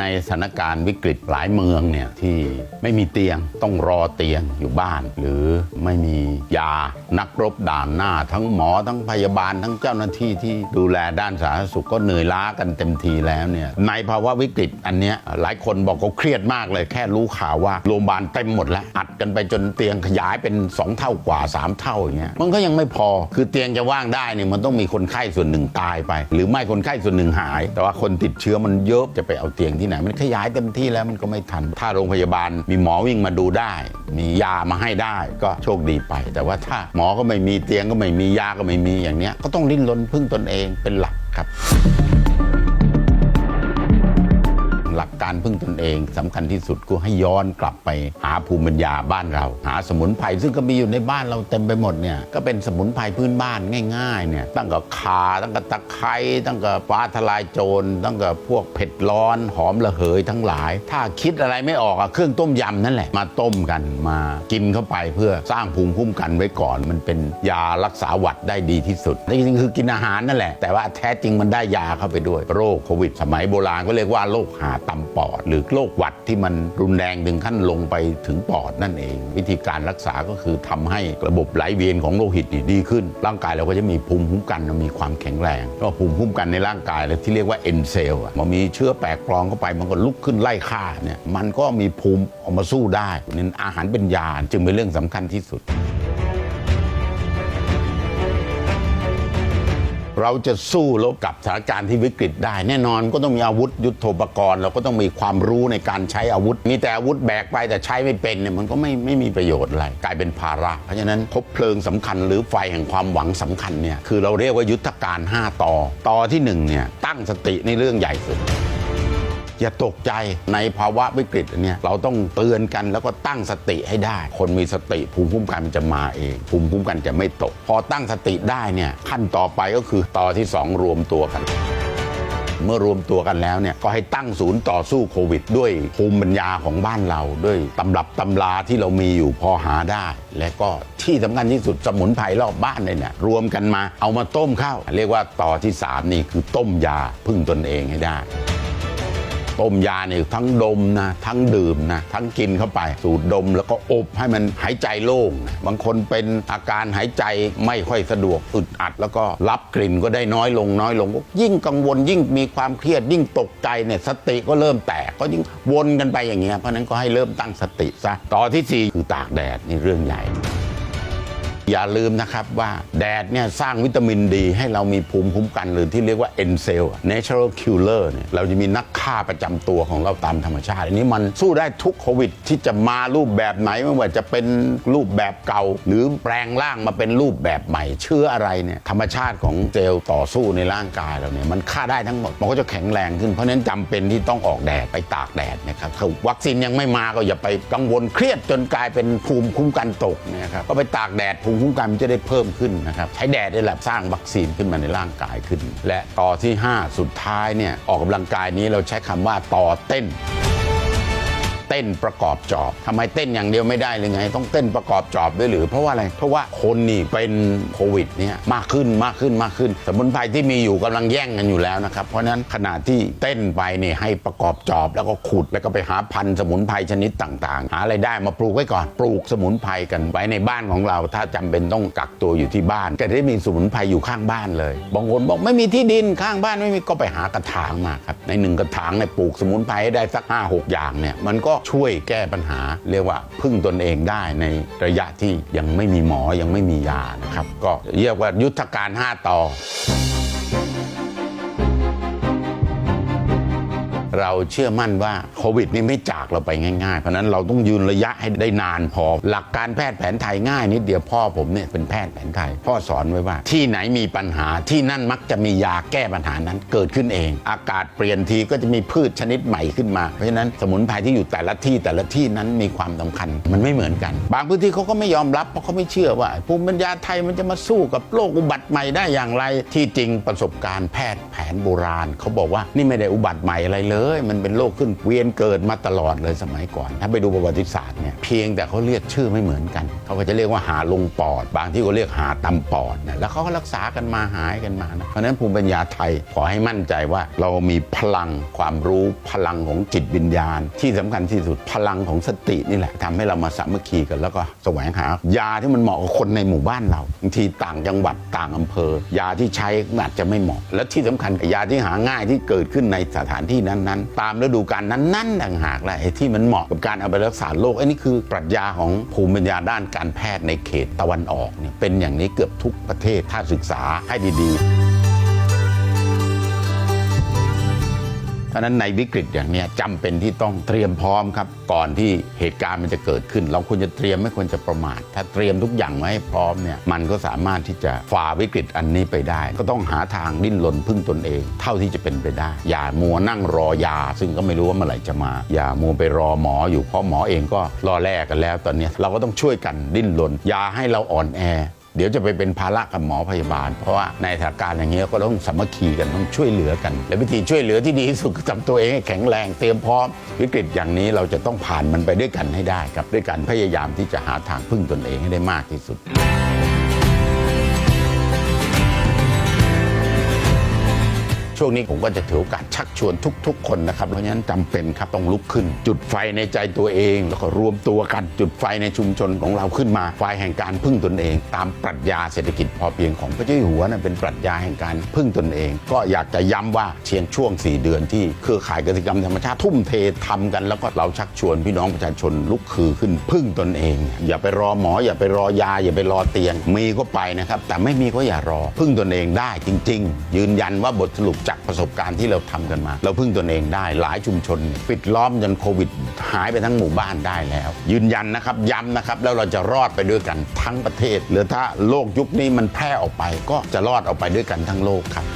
ในสถานการณ์วิกฤตหลายเมืองเนี่ยที่ไม่มีเตียงต้องรอเตียงอยู่บ้าน หรือไม่มียานักรบด่านหน้า ทั้งหมอทั้งพยาบาลทั้งเจ้าหน้าที่ที่ดูแลด้านสาธารณสุขก็เหนื่อยล้ากันเต็มทีแล้วเนี่ยในภาวะวิกฤตอันเนี้ยหลายคนบอกเขาเครียดมากเลย แค่รู้ข่าวว่าโรงพยาบาลเต็มหมดแล้ว อัดกันไปจนเตียงขยายเป็น 2 เท่ากว่า 3 เท่าอย่างเงี้ยมันก็ยังไม่พอคือเตียงจะว่างได้เนี่ยมันต้องมีคนไข้ส่วนหนึ่งตายไป หรือไม่คนไข้ส่วนหนึ่งหาย แต่ว่าคนติดเชื้อมันเยอะจะไปเอาเตียงที่ที่ไหน มันขยายเต็มที่แล้วมันก็ไม่ทัน ถ้าโรงพยาบาลมีหมอวิ่งมาดูได้ มียามาให้ได้ก็โชคดีไป แต่ว่าถ้าหมอก็ไม่มีเตียงก็ไม่มียาก็ไม่มีอย่างเนี้ยก็ต้องดิ้นรนพึ่งตนเองเป็นหลักครับ หลักการพึ่งตนเองสำคัญที่สุดก็ให้ย้อนกลับไปหาภูมิปัญญาบ้านเรา หาสมุนไพรซึ่งก็มีอยู่ในบ้านเราเต็มไปหมดเนี่ยก็เป็นสมุนไพรพื้นบ้านง่ายๆเนี่ยตั้งแต่คาตั้งแต่ตะไคร้ตั้งแต่ฟ้าทลายโจรตั้งแต่พวกเผ็ดร้อนหอมระเหยทั้งหลาย ถ้าคิดอะไรไม่ออกอะเครื่องต้มยำนั่นแหละมาต้มกันมากินเข้าไปเพื่อสร้างภูมิคุ้มกันไว้ก่อน มันเป็นยารักษาหวัดได้ดีที่สุดจริงๆคือกินอาหารนั่นแหละแต่ว่าแท้จริงมันได้ยาเข้าไปด้วยโรคโควิด สมัยโบราณก็เรียกว่าโรคหาต่ำปอด หรือโรคหวัดที่มันรุนแรงถึงขั้นลงไปถึงปอดนั่นเอง วิธีการรักษาก็คือทำให้ระบบไหลเวียนของโลหิตดีดีขึ้น ร่างกายเราก็จะมีภูมิคุ้มกันมีความแข็งแรงก็ภูมิคุ้มกันในร่างกายเลยที่เรียกว่าเอนเซลมันมีเชื้อแปลกปลอมเข้าไปมันก็ลุกขึ้นไล่ฆ่าเนี่ยมันก็มีภูมิออกมาสู้ได้นี่อาหารเป็นยาจึงเป็นเรื่องสำคัญที่สุด เราจะสู้รบกับสถานการณ์ที่วิกฤตได้ แน่นอนก็ต้องมีอาวุธยุทโธปกรณ์ เราก็ต้องมีความรู้ในการใช้อาวุธ มีแต่อาวุธแบกไปแต่ใช้ไม่เป็นเนี่ยมันก็ไม่ไม่มีประโยชน์อะไรกลายเป็นภาระ เพราะฉะนั้นคบเพลิงสำคัญหรือไฟแห่งความหวังสำคัญเนี่ยคือเราเรียกว่ายุทธการ 5 ต่อ ต่อที่หนึ่งเนี่ยตั้งสติในเรื่องใหญ่สุด อย่าตกใจในภาวะวิกฤตอันเนี่ยเราต้องเตือนกันแล้วก็ตั้งสติให้ได้ คนมีสติภูมิคุ้มกันมันจะมาเอง ภูมิคุ้มกันจะไม่ตก พอตั้งสติได้เนี่ยขั้นต่อไปก็คือต่อที่สองรวมตัวกันเมื่อรวมตัวกันแล้วเนี่ยก็ให้ตั้งศูนย์ต่อสู้โควิด ด้วยภูมิปัญญาของบ้านเรา ด้วยตำรับตำราที่เรามีอยู่พอหาได้ และก็ที่สำคัญที่สุดสมุนไพรรอบบ้านเลยเนี่ยรวมกันมาเอามาต้มข้าวเรียกว่าต่อที่สามนี่คือต้มยาพึ่งตนเองให้ได้ ต้มยาเนี่ยทั้งดมนะทั้งดื่มนะทั้งกินเข้าไป สูดดมแล้วก็อบให้มันหายใจโล่งนะบางคนเป็นอาการหายใจไม่ค่อยสะดวกอึดอัด แล้วก็รับกลิ่นก็ได้น้อยลงน้อยลง ยิ่งกังวลยิ่งมีความเครียดยิ่งตกใจเนี่ยสติก็เริ่มแตกก็ยิ่งวนกันไปอย่างเงี้ยเพราะนั้นก็ให้เริ่มตั้งสติซะต่อที่สี่คือตากแดดนี่เรื่องใหญ่ อย่าลืมนะครับว่าแดดเนี่ยสร้างวิตามินดีให้เรามีภูมิคุ้มกันหรือที่เรียกว่า N cell natural killer เนี่ยเราจะมีนักฆ่าประจำตัวของเราตามธรรมชาติ อันนี้มันสู้ได้ทุกโควิดที่จะมารูปแบบไหนไม่ว่าจะเป็นรูปแบบเก่า หรือแปลงร่างมาเป็นรูปแบบใหม่ เชื้ออะไรเนี่ยธรรมชาติของเซลล์ต่อสู้ในร่างกายเราเนี่ยมันฆ่าได้ทั้งหมดมันก็จะแข็งแรงขึ้นเพราะนั้นจำเป็นที่ต้องออกแดดไปตากแดดนะครับถ้าวัคซีนยังไม่มาก็อย่าไปกังวลเครียดจนกลายเป็นภูมิคุ้มกันตกนะครับก็ไปตากแดดภูมิคุ้มกันมันจะได้เพิ่มขึ้นนะครับใช้แดดได้แหละสร้างวัคซีนขึ้นมาในร่างกายขึ้น และต่อที่ 5 สุดท้ายเนี่ยออกกำลังกายนี้เราใช้คำว่าต่อเต้น ต้นประกอบจอบทำไมเต้นอย่างเดียวไม่ได้เลยไง ต้องเต้นประกอบจอบด้วยหรือ เพราะว่าอะไร เพราะว่าคนนี่เป็นโควิดเนี่ยมากขึ้นมากขึ้นมากขึ้นสมุนไพรที่มีอยู่กำลังแย่งกันอยู่แล้วนะครับ เพราะฉะนั้นขณะที่เต้นไปเนี่ยให้ประกอบจอบแล้วก็ขุดแล้วก็ไปหาพันธุ์สมุนไพรชนิดต่าง ๆ หาอะไรได้มาปลูกไว้ก่อนปลูกสมุนไพรกันไว้ในบ้านของเรา ถ้าจำเป็นต้องกักตัวอยู่ที่บ้านก็ได้มีสมุนไพรอยู่ข้างบ้านเลยบางคนบอกไม่มีที่ดินข้างบ้านไม่มีก็ไปหากระถางมาครับในหนึ่งกระถางเนี่ยปลูกสมุนไพรให้ได้สักห้าหกอย่างเนี่ยมันก็ช่วยแก้ปัญหาเรียกว่าพึ่งตนเองได้ในระยะที่ยังไม่มีหมอยังไม่มียานะครับ ก็เรียกว่ายุทธการ 5 ต่อ เราเชื่อมั่นว่าโควิดนี่ไม่จากเราไปง่ายๆ เพราะนั้นเราต้องยืนระยะให้ได้นานพอ หลักการแพทย์แผนไทยง่ายนิดเดียวพ่อผมเนี่ยเป็นแพทย์แผนไทย พ่อสอนไว้ว่า ที่ไหนมีปัญหาที่นั่นมักจะมียาแก้ปัญหานั้นเกิดขึ้นเอง อากาศเปลี่ยนทีก็จะมีพืชชนิดใหม่ขึ้นมา เพราะฉะนั้นสมุนไพรที่อยู่แต่ละที่แต่ละที่นั้นมีความสำคัญ มันไม่เหมือนกัน บางพื้นที่เขาก็ไม่ยอมรับเพราะเขาไม่เชื่อว่าภูมิปัญญาไทยมันจะมาสู้กับโรคอุบัติใหม่ได้อย่างไร ที่จริงประสบการณ์แพทย์แผนโบราณเขาบอกว่านี่ไม่ได้อุบัติใหม่อะไรเลยมันเป็นโรคขึ้นเวียนเกิดมาตลอดเลยสมัยก่อน ถ้าไปดูประวัติศาสตร์เนี่ยเพียงแต่เขาเรียกชื่อไม่เหมือนกัน เขาก็จะเรียกว่าหาลงปอด บางที่ก็เรียกหาตำปอดนะแล้วเขาก็รักษากันมาหายกันมานะเพราะนั้นภูมิปัญญาไทยขอให้มั่นใจว่าเรามีพลังความรู้พลังของจิตวิญญาณ ที่สำคัญที่สุดพลังของสตินี่แหละทำให้เรามาสามัคคีกันแล้วก็แสวงหายาที่มันเหมาะกับคนในหมู่บ้านเราบางทีต่างจังหวัดต่างอำเภอ ยาที่ใช้อาจจะไม่เหมาะ และที่สำคัญยาที่หาง่ายที่เกิดขึ้นในสถานที่นั้นๆตามฤดูกาลนั้นๆต่างหากแหละไอ้ที่มันเหมาะกับการเอาไปรักษาโรคไอ้นี่คือปรัชญาของภูมิปัญญาด้านการแพทย์ในเขตตะวันออกเนี่ยเป็นอย่างนี้เกือบทุกประเทศถ้าศึกษาให้ดี ๆ ราะนั้นในวิกฤตอย่างนี้จำเป็นที่ต้องเตรียมพร้อมครับ ก่อนที่เหตุการณ์มันจะเกิดขึ้น เราควรจะเตรียมไม่ควรจะประมาท ถ้าเตรียมทุกอย่างไว้ให้พร้อมเนี่ยมันก็สามารถที่จะฝ่าวิกฤตอันนี้ไปได้ ก็ต้องหาทางดิ้นรนพึ่งตนเอง เท่าที่จะเป็นไปได้ อย่ามัวนั่งรอยา ซึ่งก็ไม่รู้ว่าเมื่อไหร่จะมา อย่ามัวไปรอหมออยู่เพราะหมอเองก็รอแลกกันแล้วตอนนี้เราก็ต้องช่วยกันดิ้นรนอย่าให้เราอ่อนแอ เดี๋ยวจะไปเป็นภาระกับหมอพยาบาล เพราะว่าในสถานการณ์อย่างเงี้ยก็ต้องสามัคคีกันต้องช่วยเหลือกัน และวิธีช่วยเหลือที่ดีที่สุดคือทำตัวเองให้แข็งแรงเตรียมพร้อม วิกฤตอย่างนี้เราจะต้องผ่านมันไปด้วยกันให้ได้ครับด้วยการพยายามที่จะหาทางพึ่งตนเองให้ได้มากที่สุด ช่วงนี้ผมก็จะถือโอกาสชักชวนทุก ๆ คนนะครับ เพราะฉะนั้นจำเป็นครับต้องลุกขึ้น จุดไฟในใจตัวเอง แล้วก็รวมตัวกันจุดไฟในชุมชนของเราขึ้นมาไฟแห่งการพึ่งตนเอง ตามปรัชญาเศรษฐกิจพอเพียงของพระเจ้าอยู่หัวนะเป็นปรัชญาแห่งการพึ่งตนเอง ก็อยากจะย้ำว่าเชียงช่วง 4 เดือนที่เครือข่ายกสิกรรมธรรมชาติทุ่มเททำกัน แล้วก็เราชักชวนพี่น้องประชาชนลุกคือขึ้นพึ่งตนเอง อย่าไปรอหมอ อย่าไปรอยา อย่าไปรอเตียง มีก็ไปนะครับ แต่ไม่มีก็อย่ารอพึ่งตนเองได้จริง ๆ ยืนยันว่าบทสรุปจากประสบการณ์ที่เราทำกันมา เราพึ่งตนเองได้หลายชุมชน ปิดล้อมจนโควิด หายไปทั้งหมู่บ้านได้แล้ว ยืนยันนะครับย้ำนะครับ แล้วเราจะรอดไปด้วยกันทั้งประเทศ หรือถ้าโลกยุคนี้มันแพร่ออกไป ก็จะรอดออกไปด้วยกันทั้งโลกครับ